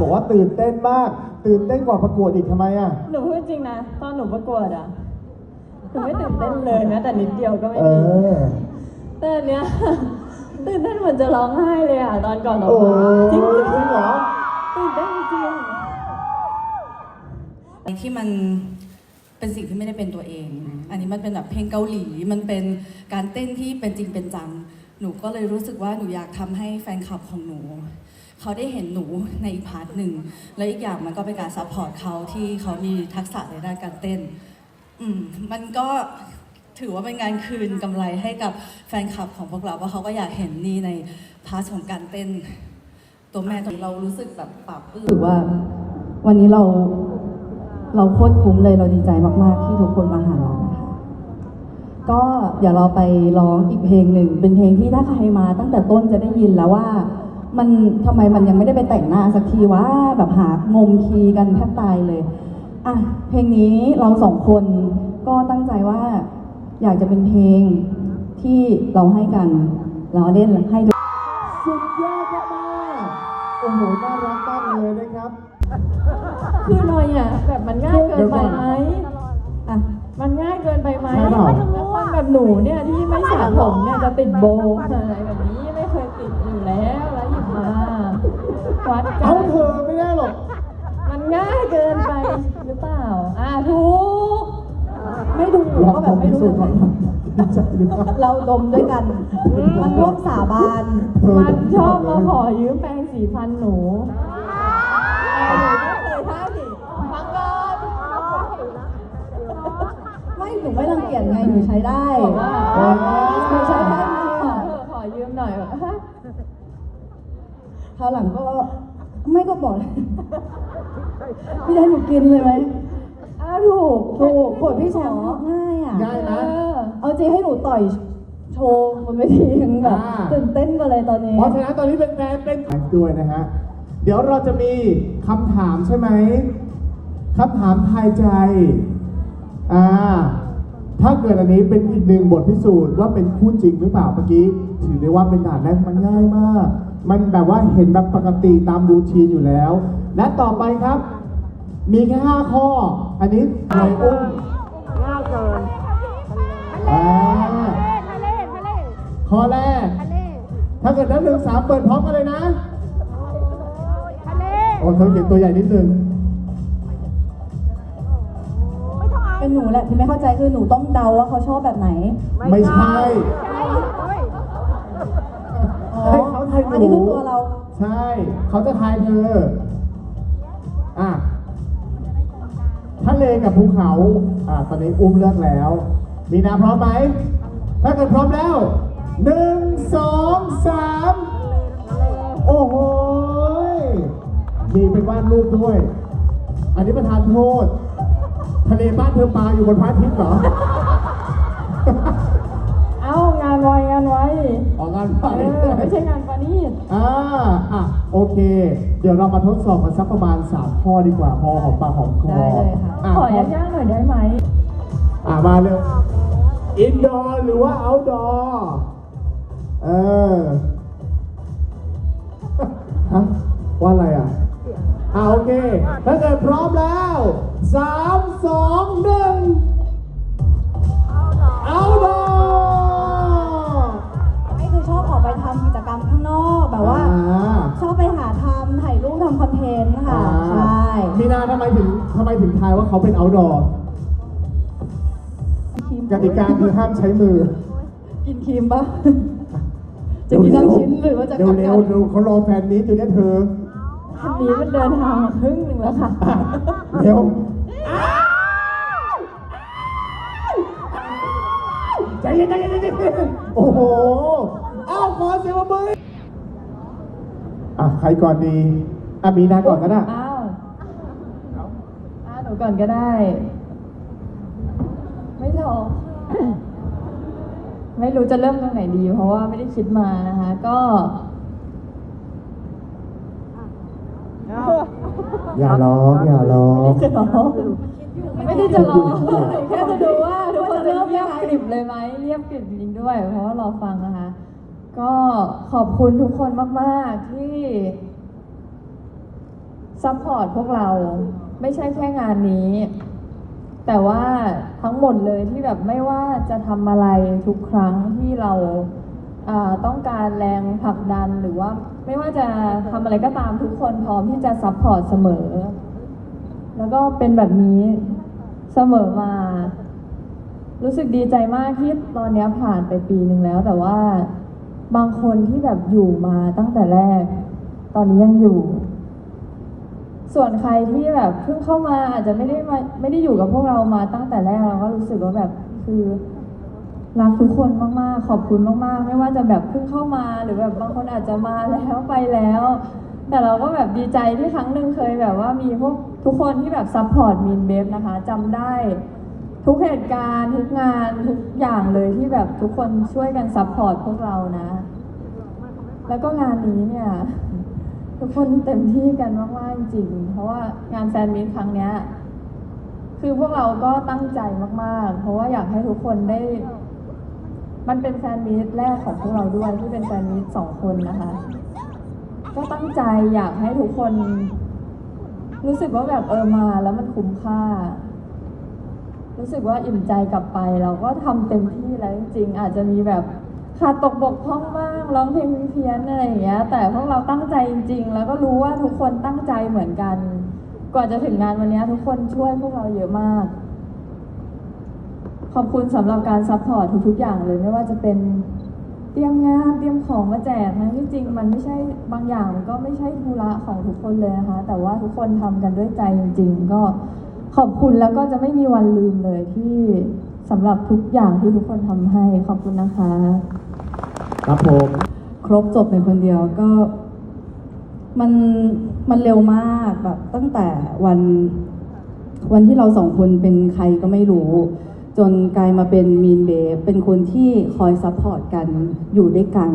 บอกว่าตื่นเต้นมาก ตื่นเต้นกว่าประกวดอีกทำไมอะ หนูพูดจริงนะ ตอนหนูประกวดอะหนูไม่ตื่นเต้นเลยแม้แต่นิดเดียวก็ไม่เอมีอ แต่อันเนี้ย ตื่นเต้นเหมือนจะร้องไห้เลยอะตอนก่อนออกโอ้มาจริงจริงเหรอ ๆตื่นเต้นจริงที่มันเป็นสิ่งที่ไม่ได้เป็นตัวเอง อันนี้มันเป็นแบบเพลงเกาหลี มันเป็นการเต้นที่เป็นจริงเป็นจัง หนูก็เลยรู้สึกว่าหนูอยากทำให้แฟนคลับของหนู เขาได้เห็นหนูในอีกพาร์ทหนึ่ง และอีกอย่างมันก็เป็นการซัพพอร์ตเขาที่เขามีทักษะในด้านการเต้น อืมมันก็ถือว่าเป็นงานคืนกำไรให้กับแฟนคลับของพวกเราว่าเขาก็อยากเห็นนี่ในพาร์ทของการเต้น ตัวแม่ตัวเรารู้สึกแบบปรับอื้อถือว่า วันนี้เราเราโคตรคุ้มเลยเราดีใจมาก ๆ ที่ทุกคนมาหาเรานะคะก็เดี๋ยวเราไปร้องอีกเพลงหนึ่ง เป็นเพลงที่ถ้าใครมาตั้งแต่ต้นจะได้ยินแล้วว่า มันทำไมมันยังไม่ได้ไปแต่งหน้าสักทีว่าแบบหางมคีย์กันแทบตายเลยอะเพลงนี้เราสองคนก็ตั้งใจว่าอยากจะเป็นเพลงที่เราให้กัน เราเล่นให้ดูสุดยอดมากๆโอ้โหน่ารักมากเลยนะครับๆคือหน่อยอะแบบมันง่ายเกินไปไหมอะมันง่ายเกินไปไหมใช่เปล่าแล้วคนแบบหนูเนี่ยที่ไม่สระผมเนี่ยจะติดโบว์อะไรแบบ วัดกัเอาน เธอไม่ได้หรอก มันง่ายเกินไปหรือเปล่า อ่าถูก ไม่ดูลองก็แบบไม่รู้พิสูจน์ก่อนดีใจหรือเปล่าเราดมด้วยกัน มันร่วมสาบานเธอมันชอบมาขอยืมแปรงสีฟันหนูาวหลังก็ไม่ก็บอกพี่ได้หนูกินเลยไหมอ้าวถูกถูกกดพี่แชมป์ง่ายอะง่ายเอนะอเอาจริงให้หนูต่อยโชว์บนเวทียังแบบอ่า ตื่นเต้นกันเลยตอนนี้ เพราะฉะนั้นตอนนี้เป็นแฟนเป็นด้วยนะฮะ เดี๋ยวเราจะมีคำถามใช่ไหมคำถามทายใจ อ่า ถ้าเกิดอันนี้เป็นอีกหนึ่งบทพิสูจน์ว่าเป็นคู่จริงหรือเปล่าเมื่อกี้ ถือได้ว่าเป็นด่านแรกมันง่ายมาก มันแบบว่าเห็นแบบปกติตามรูทีนอยู่แล้ว และต่อไปครับ มีแค่5ข้อ อันนี้ใครอุ้มง่ายเกินอ่าทะเลทะเลข้อแรก ทะเลถ้าเกิดนับหนึ่งสามเปิดพร้อมกันเลยนะ ทะเลโอ้เธอเขียนตัวใหญ่นิดนึง ไม่ต้องอายเป็นหนูแหละที่ไม่เข้าใจคือหนูต้องเดาว่าเขาชอบแบบไหน ไม่ใช่ ใทายหนูอันนี้คือตัวเรา ใช่ เขาจะทายเธอ อะทะเลกับภูเขา อะตอนนี้อุ้มเลือกแล้ว มีนาพร้อมไหม ถ้าเกิดพร้อมแล้วหนึ่งสองสามโอ้โหยมีเป็นวาดรูปด้วย อันนี้ประธานโทษ ทะเลบ้านเธอปลาอยู่บนพระอาทิตย์เหรอ ไวงานไวเอางานไปเอไม่ใช่งานปานี่อ่าอะโอเค เดี๋ยวเรามาทดสอบกันสักประมาณ 3 ข้อดีกว่า พอหอมปากหอมคอได้เลยค่ะ ขอยากๆหน่อยได้ไหมอะมาเลยอินดอร์หรือว่าเอาดอร์เออฮะว่าอะไรอะอ่าโอเค ถ้าเกิดพร้อมแล้ว 3 2 1 ทำกิจกรรมข้างนอกแบบว่า ชอบไปหาทำถ่ายรูปทำคอนเทนต์ค่ะ ใช่ มีนาทำไมถึงทำไมถึงทายว่าเขาเป็นเอาท์ดอร์กติกาคือห้ามใช้มือกินครีมปะจะกินทั้งชิ้นหรือว่าจะกัดเร็กัวนๆเร็วเขารอแฟนนี้อยู่เนี่ยเธอคันนี้มันเดินทางมาครึ่งหนึ่งแล้วค่ะอะเร็วใจเย็นใจเย็นใจเย็นโอ้โหเอ้า ขอเสียงปรบมืออะใครก่อนดีอะมีนาก่อนก็ได้อ้าวอ้าวหนูก่อนก็ได้ ไม่หรอกไม่รู้จะเริ่มตรงไหนดี เพราะว่าไม่ได้คิดมานะคะ ก็อย่าร้องอย่าร้องจะร้องไม่ได้จะร้องแค่จะดูว่าทุกคนจะเงียบกริบเลยไหมเงียบกริบจริงๆด้วย เพราะว่ารอฟังนะคะ ก็ขอบคุณทุกคนมาก ๆ ที่ซัพพอร์ตพวกเราไม่ใช่แค่งานนี้ แต่ว่าทั้งหมดเลยที่แบบไม่ว่าจะทำอะไรทุกครั้งที่เราต้องการแรงผลักดันหรือว่าไม่ว่าจะทำอะไรก็ตามทุกคนพร้อมที่จะซัพพอร์ตเสมอ แล้วก็เป็นแบบนี้เสมอมา รู้สึกดีใจมากที่ตอนนี้ผ่านไปปีหนึ่งแล้วแต่ว่า บางคนที่แบบอยู่มาตั้งแต่แรก ตอนนี้ยังอยู่ ส่วนใครที่แบบเพิ่งเข้ามาอาจจะไม่ได้มาไม่ได้อยู่กับพวกเรามาตั้งแต่แรกเราก็รู้สึกว่าแบบคือรักทุกคนมากๆ ขอบคุณมากๆ ไม่ว่าจะแบบเพิ่งเข้ามาหรือแบบบางคนอาจจะมาแล้วไปแล้ว แต่เราก็แบบดีใจที่ครั้งหนึ่งเคยแบบว่ามีพวกทุกคนที่แบบซัพพอร์ตมินเบฟนะคะจำได้ ทุกเหตุการณ์ ทุกงานทุกอย่างเลยที่แบบทุกคนช่วยกันซัพพอร์ตพวกเรานะ แล้วก็งานนี้เนี่ย ทุกคนเต็มที่กันมากๆจริง เพราะว่างานแฟนมิตครั้งเนี้ยคือพวกเราก็ตั้งใจมาก ๆ เพราะว่าอยากให้ทุกคนได้ มันเป็นแฟนมิตแรกของพวกเราด้วยที่เป็นแฟนมิตสองคนนะคะ ก็ตั้งใจอยากให้ทุกคน รู้สึกว่าแบบเออมาแล้วมันคุ้มค่า รู้สึกว่าอิ่มใจกลับไป เราก็ทำเต็มที่แล้วจริงๆอาจจะมีแบบขาดตกบกพร่องบ้างร้องเพลงเพี้ยนอะไรอย่างเงี้ย แต่พวกเราตั้งใจจริง ๆ แล้วก็รู้ว่าทุกคนตั้งใจเหมือนกัน กว่าจะถึงงานวันนี้ทุกคนช่วยพวกเราเยอะมาก ขอบคุณสำหรับการซัพพอร์ตทุกๆอย่างเลยไม่ว่าจะเป็นเตรียมงานเตรียมของมาแจกนะที่จริงมันไม่ใช่บางอย่างมันก็ไม่ใช่ธุระของทุกคนเลยนะคะ แต่ว่าทุกคนทำกันด้วยใจจริง ๆ ก็ ขอบคุณแล้วก็จะไม่มีวันลืมเลยที่สำหรับทุกอย่างที่ทุกคนทำให้ขอบคุณนะคะ ครับผมครบจบในคนเดียวก็ มันมันเร็วมากแบบ ตั้งแต่วัน วันที่เราสองคนเป็นใครก็ไม่รู้ จนกลายมาเป็นมีนเบฟเป็นคนที่คอยซัพพอร์ตกันอยู่ด้วยกัน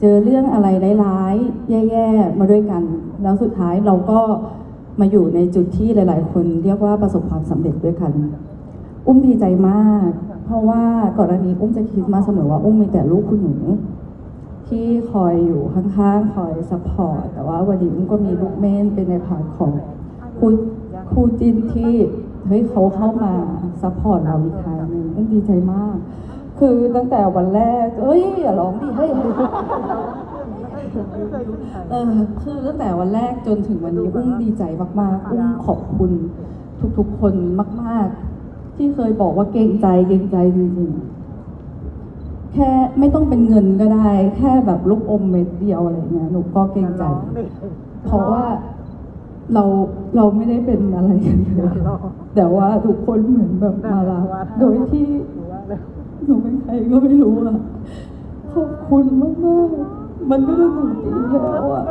เจอเรื่องอะไรร้ายๆแย่ๆมาด้วยกัน แล้วสุดท้ายเราก็ มาอยู่ในจุดที่หลาย ๆ คนเรียกว่าประสบความสำเร็จด้วยกัน อุ้มดีใจมาก เพราะว่าก่อนอันนี้อุ้มจะคิดมาเสมอว่าอุ้มมีแต่ลูกคุณหนูที่คอยอยู่ข้างๆ คอยซัพพอร์ต แต่ว่าวันนี้อุ้มก็มีลูกเม่นเป็นในพาร์ทของคู่คู่จิ้นที่เฮ้ยเขาเข้ามาซัพพอร์ตเราอีกทางหนึ่งอุ้มดีใจมาก คือตั้งแต่วันแรก เอ้ยอย่าร้องดิเฮ้ย เออคือตั้งแต่วันแรกจนถึงวันนี้อุ้มดีใจมากๆอุ้มขอบคุณทุกๆคนมาก ๆ ที่เคยบอกว่าเกรงใจเกรงใจจริงๆแค่ไม่ต้องเป็นเงินก็ได้ แค่แบบลูกอมเม็ดเดียวอะไรเงี้ยหนูก็เกรงใจ เพราะว่าเราเราไม่ได้เป็นอะไรกันเลยแต่ว่าทุกคนเหมือนแบบมารักโดยที่หนูเป็นใครก็ไม่รู้อะขอบคุณมากๆ มันก็จะถึงปีแล้วอะ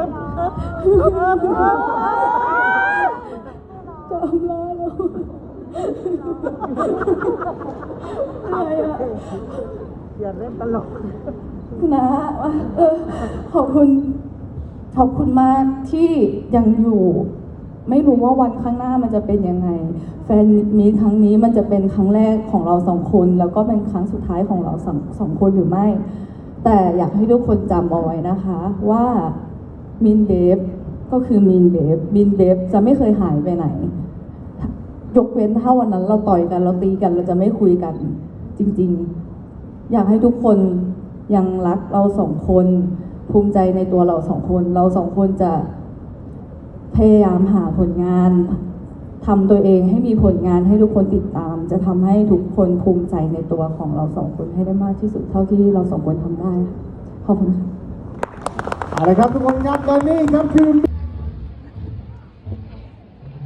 จอำลาเราอะไรอะอย่าเล่นตลกนะเออขอบคุณ ขอบคุณมากที่ยังอยู่ ไม่รู้ว่าวันข้างหน้ามันจะเป็นยังไง แฟนมีครั้งนี้มันจะเป็นครั้งแรกของเราสองคน แล้วก็เป็นครั้งสุดท้ายของเราสองสองคนหรือไม่ แต่อยากให้ทุกคนจำเอาไว้นะคะว่ามินเบฟก็คือมินเบฟมินเบฟจะไม่เคยหายไปไหน ยกเว้นถ้าวันนั้นเราต่อยกันเราตีกันเราจะไม่คุยกัน จริงๆ อยากให้ทุกคนยังรักเราสองคนภูมิใจในตัวเราสองคน เราสองคนจะพยายามหาผลงาน ทำตัวเองให้มีผลงานให้ทุกคนติดตาม จะทำให้ทุกคนภูมิใจในตัวของเราสองคนให้ได้มากที่สุดเท่าที่เราสองคนทำได้ค่ะขอบคุณค่ะ เอาละครับทุกคนครับตอนนี้ครับคือ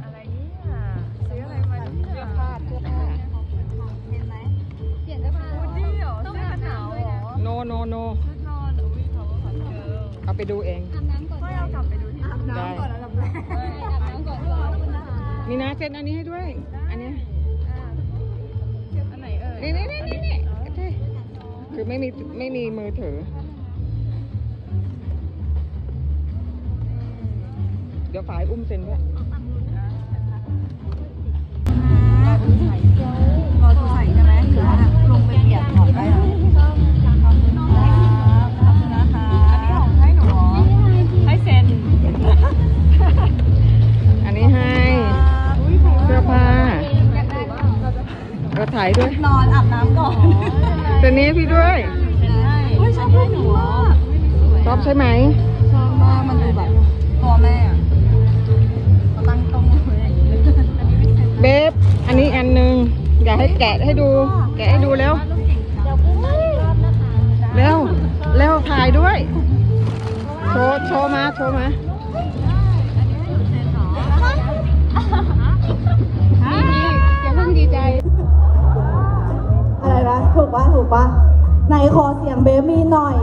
อะไรเนี่ยซื้ออะไรมาเนี่ยเสื้อผ้าเสื้อผ้าเห็นไหมเปลี่ยนเสื้อผ้าดีเหรอต้องกันหนาวเหรอโนโนโนชุดนอนอุ้ยเขาขอเจอเอาไปดูเอง อาบน้ำก่อนไม่เอากลับไปดูที่อาบน้ำก่อนแล้วกลับไปอาบน้ำก่อนขอบคุณ นะคะนี่นะเซ็นอันนี้ให้ด้วย อันเนี้ยอันไหนเอ่ยนี่นี่นี่นี่นี่โอเคคือไม่มีไม่มีมือถือ เดี๋ยวฝ่ายอุ้มเซ็นด้วยรอดูใส่ใช่ไหมหรือว่าลงไปเปลี่ยนของได้ ถ่ายด้วย นอนอาบน้ำก่อนตัวนี้พี่ด้วยโอ้ยชอบให้หนูอะชอบใช่ไหมชอบมากมันดูแบบตัวแม่อะเขาตั้งตรงเลยเบฟอันนี้อันหนึ่งอยากให้แกะให้ดู แกะให้ดูแล้วเร็วเร็วถ่ายด้วย โชว์โชว์มาโชว์มาอะไร นะถูกปะถูกปะไหนขอเสียงเบมีหน่อย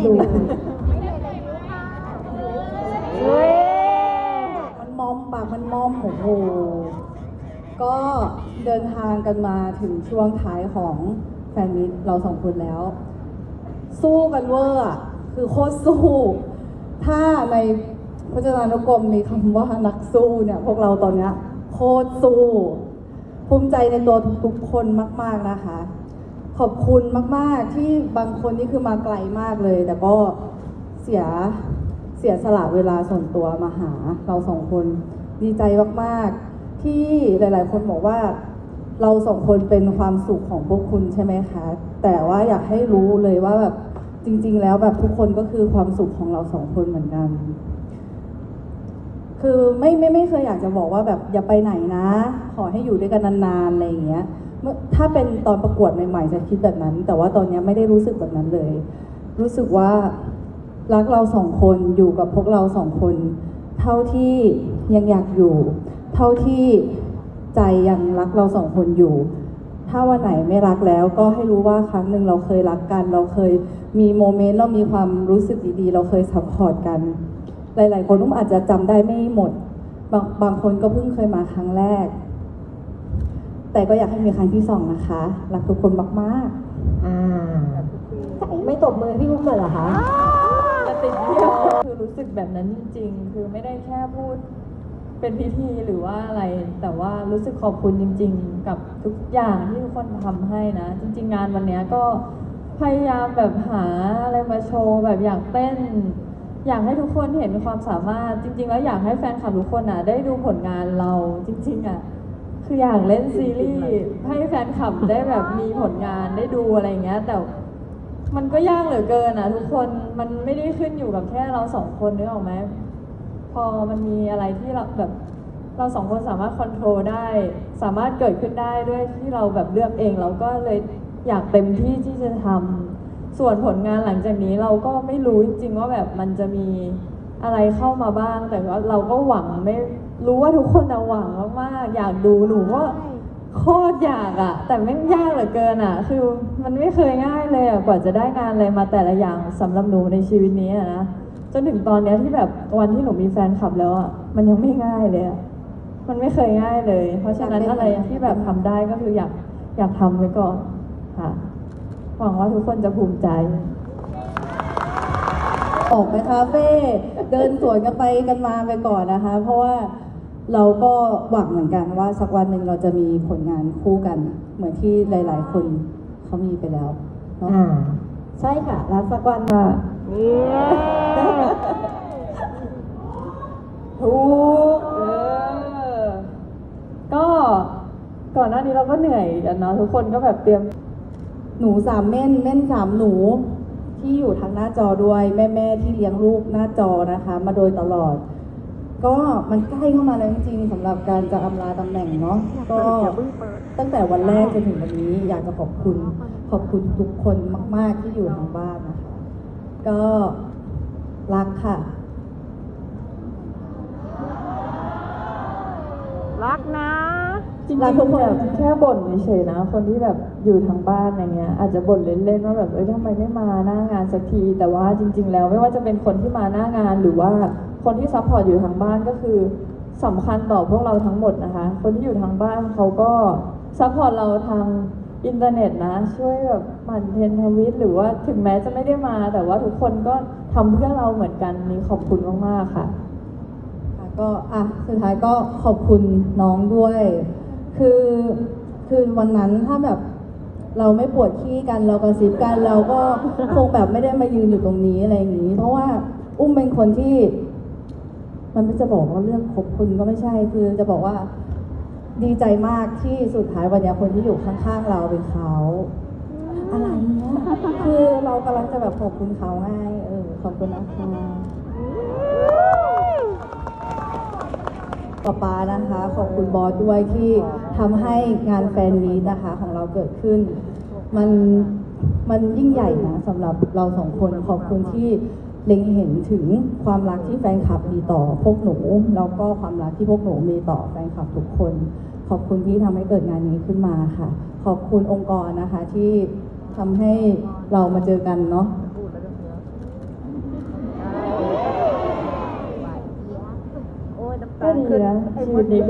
เออดูมันมอมปากมันมอมโอ้โหก็เดินทางกันมาถึงช่วงท้ายของแฟนมิตเราสองคนแล้ว สู้กันเวอร์อะคือโคตรสู้ ถ้าในพจนานุกรมมีคำว่านักสู้เนี่ย พวกเราตอนเนี้ยโคตรสู้ ภูมิใจในตัวทุกๆคนมาก ๆนะคะ ขอบคุณมาก ๆ ที่บางคนนี่คือมาไกลมากเลย แต่ก็เสียเสียสละเวลาส่วนตัวมาหาเราสองคนดีใจมาก ๆ ที่หลาย ๆ คนบอกว่าเราสองคนเป็นความสุขของพวกคุณใช่ไหมคะ แต่ว่าอยากให้รู้เลยว่าแบบจริง ๆ แล้วแบบทุกคนก็คือความสุขของเราสองคนเหมือนกัน คือไม่ไม่ไม่เคยอยากจะบอกว่าแบบอย่าไปไหนนะ ขอให้อยู่ด้วยกันนานๆอะไรอย่างเงี้ย ถ้าเป็นตอนประกวดใหม่ๆจะคิดแบบนั้น แต่ว่าตอนนี้ไม่ได้รู้สึกแบบนั้นเลย รู้สึกว่ารักเราสองคนอยู่กับพวกเราสองคน เท่าที่ยังอยากอยู่ เท่าที่ใจยังรักเราสองคนอยู่ ถ้าวันไหนไม่รักแล้วก็ให้รู้ว่าครั้งหนึ่งเราเคยรักกัน เราเคยมีโมเมนต์เรามีความรู้สึกดีๆ เราเคยซัพพอร์ตกัน หลายๆ คนอุ้มอาจจะจำได้ไม่หมด บางบางคนก็เพิ่งเคยมาครั้งแรก แต่ก็อยากให้มีครั้งที่สองนะคะรักทุกคนมากๆอ่าไม่ตบมือพี่อุ้มเลยเหรอคะจะติดเที่ยวคือรู้สึกแบบนั้นจริง ๆ คือไม่ได้แค่พูด เป็นพิธีหรือว่าอะไร แต่ว่ารู้สึกขอบคุณจริง ๆ กับทุกอย่างที่ทุกคนทำให้นะ จริง ๆ งานวันเนี้ยก็พยายามแบบหาอะไรมาโชว์แบบอยากเต้น อยากให้ทุกคนเห็นความสามารถจริง ๆ แล้วอยากให้แฟนคลับทุกคนอะ ได้ดูผลงานเราจริง ๆอะ คืออยากเล่นซีรีส์ให้แฟนคลับได้แบบมีผลงานได้ดูอะไรเงี้ย แต่มันก็ยากเหลือเกินอะทุกคนมันไม่ได้ขึ้นอยู่กับแค่เราสองคนนึกออกไหมพอมันมีอะไรที่เราแบบเราสองคนสามารถควบคุมได้ สามารถเกิดขึ้นได้ด้วยที่เราแบบเลือกเองเราก็เลยอยากเต็มที่ที่จะทำส่วนผลงานหลังจากนี้เราก็ไม่รู้จริงๆว่าแบบมันจะมีอะไรเข้ามาบ้าง แต่ว่าเราก็หวังไม่ รู้ว่าทุกคนอะหวังมากๆอยากดูหนูว่าโคตรอยากอะแต่แม่งยากเหลือเกินอะคือมันไม่เคยง่ายเลยอะกว่าจะได้งานอะไรมาแต่ละอย่างสำหรับหนูในชีวิตนี้อะนะจนถึงตอนเนี้ยที่แบบวันที่หนูมีแฟนคลับแล้วอะมันยังไม่ง่ายเลยอะมันไม่เคยง่ายเลย เพราะฉะนั้นอะไรที่แบบทำได้ก็คืออยากอยากทำไว้ก่อนค่ะ หวังว่าทุกคนจะภูมิใจ ออกไปคาเฟ่เดินสวนกันไปกันมาไปก่อนนะคะ เพราะว่า เราก็หวังเหมือนกันว่าสักวันหนึ่งเราจะมีผลงานคู่กัน เหมือนที่หลาย ๆ คนเขามีไปแล้วเนาะอ่า ใช่ค่ะ แล้วสักวันค่ะถูกเออ ก็ก่อนหน้านี้เราก็เหนื่อยกันเนาะทุกคนก็แบบเตรียม หนูสามเม่นเม่นสามหนู ที่อยู่ทางหน้าจอด้วยแม่แม่ๆที่เลี้ยงลูกหน้าจอนะคะ มาโดยตลอด ก็มันใกล้เข้ามาแล้วจริงๆสำหรับการจะอำลาตำแหน่งเนาะก็ตั้งแต่วันแรกจนถึงวันนี้อยากจะขอบคุณ ขอบคุณทุกคนมาก ๆที่อยู่ทางบ้านนะคะ ก็รักค่ะ รักนะจริงรักทุกๆคนแบบแค่บ่นเฉยๆนะ คนที่แบบอยู่ทางบ้านอะไรเงี้ย อาจจะบ่นเล่นๆว่าแบบเอ้ยทำไมไม่มาหน้างานสักที แต่ว่าจริง ๆ แล้วไม่ว่าจะเป็นคนที่มาหน้างานหรือว่า คนที่ซัพพอร์ตอยู่ทางบ้านก็คือสำคัญต่อพวกเราทั้งหมดนะคะ คนที่อยู่ทางบ้านเขาก็ซัพพอร์ตเราทางอินเทอร์เน็ตนะ ช่วยแบบหมั่นเทนทวิตหรือว่าถึงแม้จะไม่ได้มา แต่ว่าทุกคนก็ทำเพื่อเราเหมือนกันนี่ขอบคุณมากๆค่ะค่ะ ก็อะสุดท้ายก็ขอบคุณน้องด้วย คือคือวันนั้นถ้าแบบเราไม่ปวดขี้กันเรากระซิบกันเราก็คงแบบไม่ได้มายืนอยู่ตรงนี้อะไรอย่างนี้ เพราะว่าอุ้มเป็นคนที่ มันไม่จะบอกว่าเรื่องคบคุณก็ไม่ใช่ คือจะบอกว่าดีใจมากที่สุดท้ายวันนี้คนที่อยู่ข้างๆเราเป็นเขาอะไรเนี่ยคือเรากำลังจะแบบขอบคุณเขาไงเออขอบคุณนะคะป๊าป๊านะคะ ขอบคุณบอสด้วยที่ทำให้งานแฟนมีตนะคะ ของเราเกิดขึ้น มันมันยิ่งใหญ่นะสำหรับเราสองคนขอบคุณที่ เล็งเห็นถึงความรักที่แฟนคลับมีต่อพวกหนู แล้วก็ความรักที่พวกหนูมีต่อแฟนคลับทุกคน ขอบคุณที่ทำให้เกิดงานนี้ขึ้นมาค่ะ ขอบคุณองค์กรนะคะที่ทำให้เรามาเจอกันเนาะก็ดีนะชีวิตนี้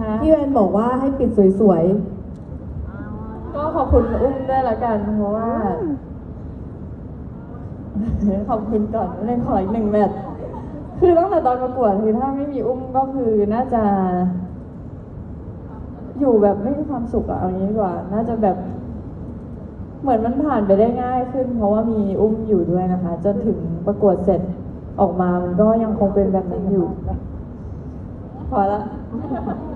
ฮะพี่แวนบอกว่าให้ปิดสวยก็ขอบคุณอุ้มด้วยละกัน เพราะว่า ขอบคุณก่อนเล่นขออีกหนึ่งแมตช์คือตั้งแต่ตอนประกวดคือถ้าไม่มีอุ้มก็คือน่าจะ อยู่แบบไม่มีความสุขอะเอางี้ดีกว่า น่าจะแบบ เหมือนมันผ่านไปได้ง่ายขึ้น เพราะว่ามีอุ้มอยู่ด้วยนะคะจนถึงประกวดเสร็จออกมามันก็ยังคงเป็นแบบนั้นอยู่ พอละๆ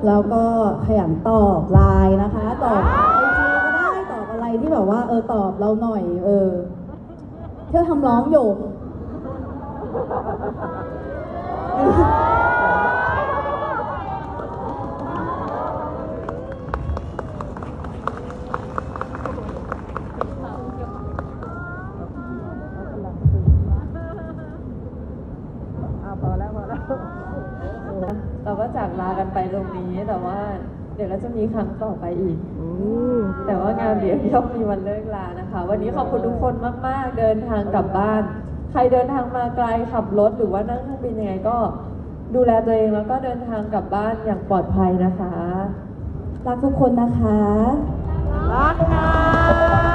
แล้วก็ขยันตอบไลน์นะคะ ตอบไอจีก็ได้ตอบอะไรที่แบบว่าเออตอบเราหน่อย เออเธอทำร้องอยู่ราก็จากลากันไปตรงนี้ แต่ว่า เดี๋ยวก็ จะมีครั้งต่อไปอีก แต่ว่างานเดี๋ยวย่อมมีวันเลิกลานะคะ วันนี้ขอบคุณทุกคนมาก ๆ เดินทางกลับบ้าน ใครเดินทางมาไกลขับรถหรือว่านั่งเครื่องบินยังไงก็ดูแลตัวเองแล้วก็เดินทางกลับบ้านอย่างปลอดภัยนะคะ รักทุกคนนะคะ รักนะ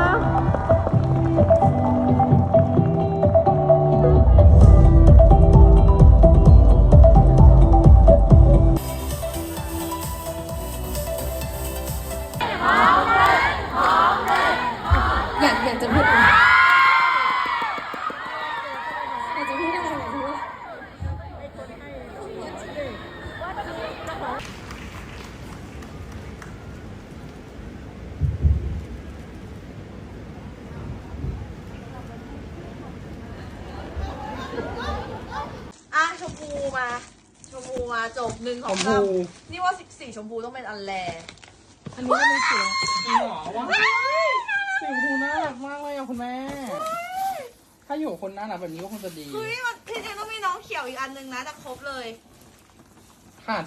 าอยู่กับคนน่ารักแบบนี้ก็คงจะดีเฮ้ยมันที่จริงต้องมีน้องเขียวอีกอันหนึงนะแต่ครบเลย ขาด